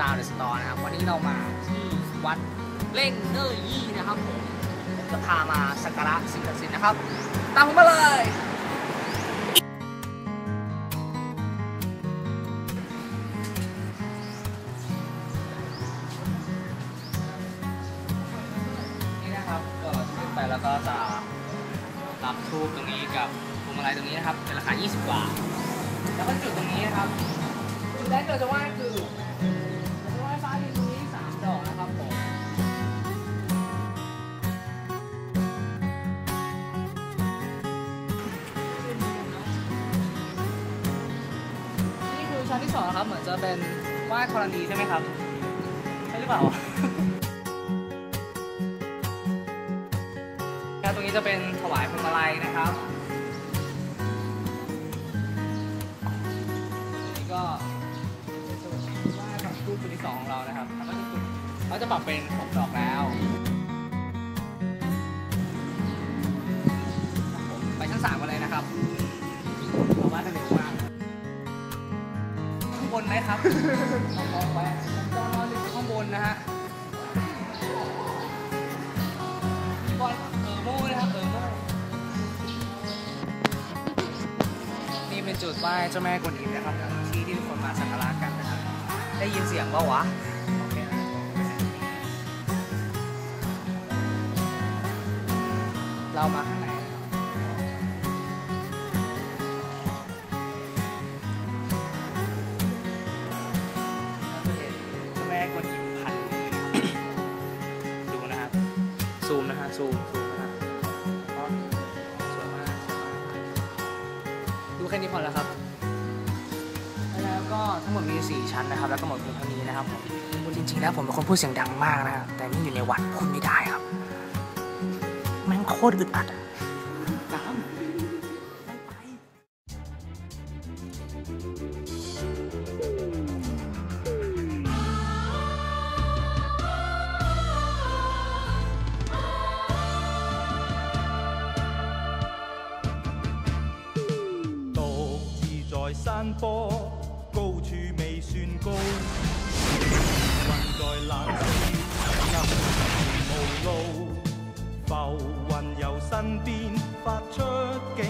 ดาวเดอะสตอร์นะครับ วันนี้เรามาที่วัดเล่งเนอร์ยี่นะครับผมผมจะพามาสักการะสิ่งศักดิ์สิทธิ์นะครับ ตามผมมาเลยนี่นะครับก็ขึ้นไปแล้วก็จะรับทูบตรงนี้กับพวงมาลัยตรงนี้นะครับเป็นราคา 20 บาท แล้วก็จุดตรงนี้นะครับจุดแรกเราจะไหว้คือเราจะไหว้ฟ้าดินตรงนี้สามดอกนะครับผมนี่คือชั้นที่สองนะครับ เหมือนจะเป็นไหว้ธรณีใช่ไหมครับใช่หรือเปล่าตรงนี้จะเป็นถวายพวงมาลัยนะครับ ก็เป็นไหว้ฝั่งตู้จุดที่สองของเรานะครับแล้วก็จะจุดเขาจะปรับเป็นหกดอกแล้วครับผมไปชั้นสามกันเลยนะครับเราว่าจะเร็วมากข้างบนไหมครับมองๆไปผมจะนอนดูข้างบนนะฮะ เป็นจุดไหว้เจ้าแม่กวนอิมนะครับที่ที่ทุกคนมาสักการะกันนะครับ ได้ยินเสียงว่าวะเรามาข้างในนะครับเห็นเจ้าแม่กวนอิมพันมือดูนะครับ ซูมนะฮะซูม แค่นี้พอแล้วครับ แล้วก็ทั้งหมดมี 4 ชั้นนะครับ แล้วก็หมดเพียงเท่านี้นะครับผมพูดจริงๆแล้วผมเป็นคนพูดเสียงดังมากนะฮะแต่นี่อยู่ในวัดพูดไม่ได้ครับแม่งโคตรอึดอัดอะน้ำไม่ไป 在山坡，高处未算高，困在冷死，暗無路，浮云由身边发出警